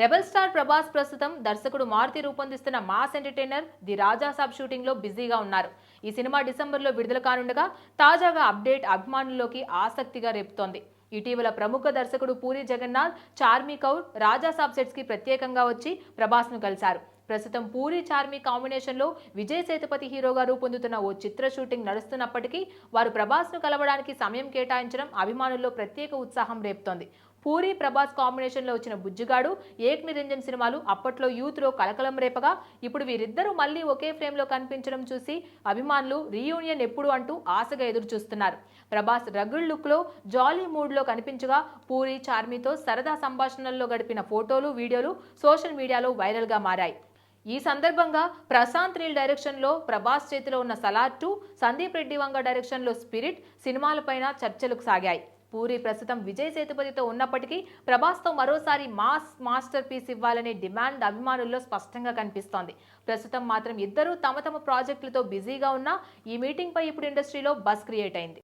Rebel star Prabhas ప్రస్తుతం దర్శకుడు Maruti రూపొందిస్తున్న mass entertainer the Raja Saab షూటింగ్లో బిజీగా ఉన్నారు. ఈ సినిమా డిసెంబర్లో విడుదల కానుండగా తాజాగా అప్డేట్ అభిమానుల్లోకి ఆసక్తిగా రేపుతోంది. ఇటీవల ప్రముఖ దర్శకుడు పూరి జగన్నాథ్ చార్మి కౌర్ రాజా సాబ్ సెట్స్కి ప్రత్యేకంగా వచ్చి ప్రభాస్ను కలిశారు. ప్రస్తుతం పూరి చార్మి కాంబినేషన్లో విజయ్ సేతుపతి హీరోగా రూపొందుతున్న ఓ చిత్ర షూటింగ్ నడుస్తున్నప్పటికీ వారు ప్రభాస్ను కలవడానికి సమయం కేటాయించడం అభిమానుల్లో ప్రత్యేక ఉత్సాహం రేపుతోంది. పూరి ప్రభాస్ కాంబినేషన్లో వచ్చిన బుజ్జిగాడు ఏక్ నిరంజన్ సినిమాలు అప్పట్లో యూత్లో కలకలం రేపగా ఇప్పుడు వీరిద్దరూ మళ్ళీ ఒకే ఫ్రేమ్లో కనిపించడం చూసి అభిమానులు రీయూనియన్ ఎప్పుడు అంటూ ఆశగా ఎదురు చూస్తున్నారు ప్రభాస్ రగుల్ లుక్లో జాలీ మూడ్లో కనిపించగా పూరి చార్మితో సరదా సంభాషణల్లో గడిపిన ఫోటోలు వీడియోలు సోషల్ మీడియాలో వైరల్గా మారాయి. ఈ సందర్భంగా ప్రశాంత్ నీల్ డైరెక్షన్లో ప్రభాస్ చేతిలో ఉన్న సలార్ టూ సందీప్ రెడ్డి వంగ డైరెక్షన్లో స్పిరిట్ సినిమాలపైన చర్చలకు సాగాయి. పూరి ప్రస్తుతం విజయ్ సేతుపతితో ఉన్నప్పటికీ ప్రభాస్తో మరోసారి మాస్ మాస్టర్ పీస్ ఇవ్వాలనే డిమాండ్ అభిమానుల్లో స్పష్టంగా కనిపిస్తోంది. ప్రస్తుతం మాత్రం ఇద్దరూ తమ తమ ప్రాజెక్టులతో బిజీగా ఉన్నా ఈ మీటింగ్పై ఇప్పుడు ఇండస్ట్రీలో బస్ క్రియేట్ అయింది.